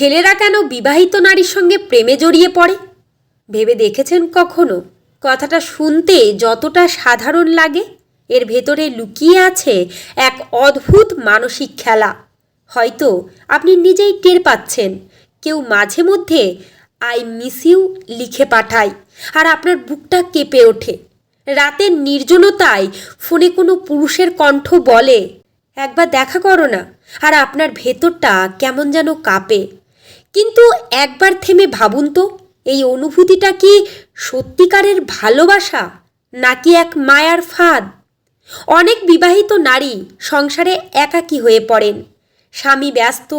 ছেলেরা কেন বিবাহিত নারীর সঙ্গে প্রেমে জড়িয়ে পড়ে? ভেবে দেখেছেন কখনো? কথাটা শুনতে যতটা সাধারণ লাগে, এর ভেতরে লুকিয়ে আছে এক অদ্ভুত মানসিক খেলা। হয়তো আপনি নিজেই টের পাচ্ছেন, কেউ মাঝে মধ্যে, আই মিস ইউ লিখে পাঠায়, আর আপনার বুকটা কেঁপে ওঠে। রাতের নির্জনতায় ফোনে কোনো পুরুষের কণ্ঠ বলে, একবার দেখা করো না, আর আপনার ভেতরটা কেমন যেন কাঁপে। কিন্তু একবার থেমে ভাবুন তো, এই অনুভূতিটা কি সত্যিকারের ভালোবাসা নাকি এক মায়ার ফাঁদ? অনেক বিবাহিত নারী সংসারে একাকী হয়ে পড়েন। স্বামী ব্যস্ত,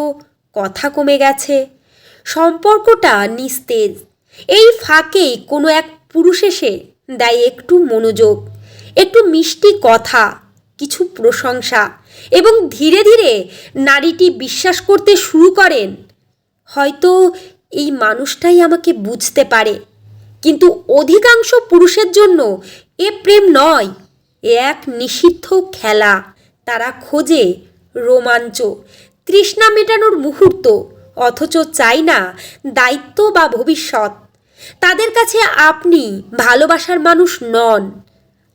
কথা কমে গেছে, সম্পর্কটা নিস্তেজ। এই ফাঁকেই কোনো এক পুরুষ এসে দেয় একটু মনোযোগ, একটু মিষ্টি কথা, কিছু প্রশংসা এবং ধীরে ধীরে নারীটি বিশ্বাস করতে শুরু করেন। হয়তো এই মানুষটাই আমাকে বুঝতে পারে। কিন্তু অধিকাংশ পুরুষের জন্য এ প্রেম নয়, এ এক নিষিদ্ধ খেলা। তারা খোঁজে রোমাঞ্চ। তৃষ্ণা মেটানোর মুহূর্ত, অথচ চাই না দায়িত্ব বা ভবিষ্যৎ। তাদের কাছে আপনি ভালোবাসার মানুষ নন।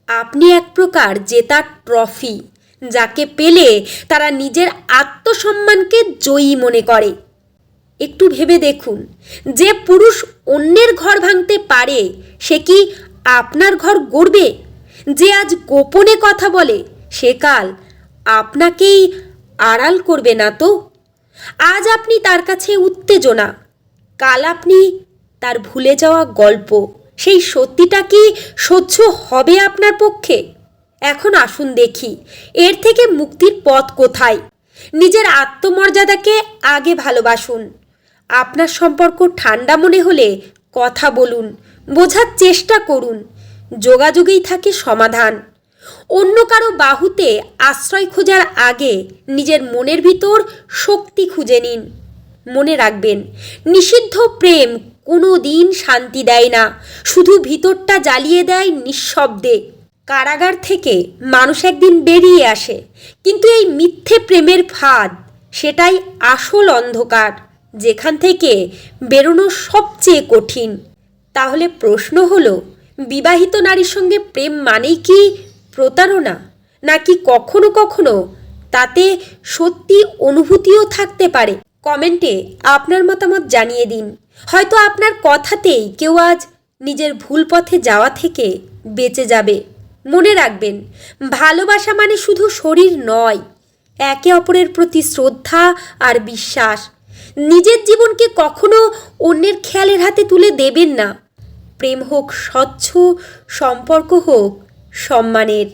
আপনি এক প্রকার জেতার ট্রফি, যাকে পেলে তারা নিজের আত্মসম্মানকে জয়ী মনে করে। একটু ভেবে দেখুন। যে পুরুষ অন্যের ঘর ভাঙতে পারে, সে কি আপনার ঘর গড়বে? যে আজ গোপনে কথা বলে, সে কাল আপনাকেই আড়াল করবে না তো? আজ আপনি তার কাছে উত্তেজনা, কাল আপনি তার ভুলে যাওয়া গল্প, সেই সত্যিটা কি সহ্য হবে আপনার পক্ষে? এখন আসুন দেখি, এর থেকে মুক্তির পথ কোথায়? নিজের আত্মমর্যাদাকে আগে ভালোবাসুন। আপনার সম্পর্ক ঠান্ডা মনে হলে কথা বলুন, বোঝার চেষ্টা করুন, যোগাযোগেই থাকে সমাধান। অন্য কারও বাহুতে আশ্রয় খোঁজার আগে নিজের মনের ভিতর শক্তি খুঁজে নিন। মনে রাখবেন, নিষিদ্ধ প্রেম কোনো দিন শান্তি দেয় না, শুধু ভিতরটা জ্বালিয়ে দেয় নিঃশব্দে। কারাগার থেকে মানুষ একদিন বেরিয়ে আসে, কিন্তু এই মিথ্যে প্রেমের ফাঁদ, সেটাই আসল অন্ধকার। যেখান থেকে বেরোনো সবচেয়ে কঠিন। তাহলে প্রশ্ন হলো, বিবাহিত নারীর সঙ্গে প্রেম মানেই কি প্রতারণা? নাকি কখনো কখনো তাতে সত্যি অনুভূতিও থাকতে পারে? কমেন্টে আপনার মতামত জানিয়ে দিন। হয়তো আপনার কথাতেই কেউ আজ নিজের ভুল পথে যাওয়া থেকে বেঁচে যাবে। মনে রাখবেন, ভালোবাসা মানে শুধু শরীর নয়, একে অপরের প্রতি শ্রদ্ধা আর বিশ্বাস। নিজের জীবনকে কখনো অন্যের খেয়ালের হাতে তুলে দেবেন না। প্রেম হোক, স্বচ্ছ সম্পর্ক হোক, সম্মানের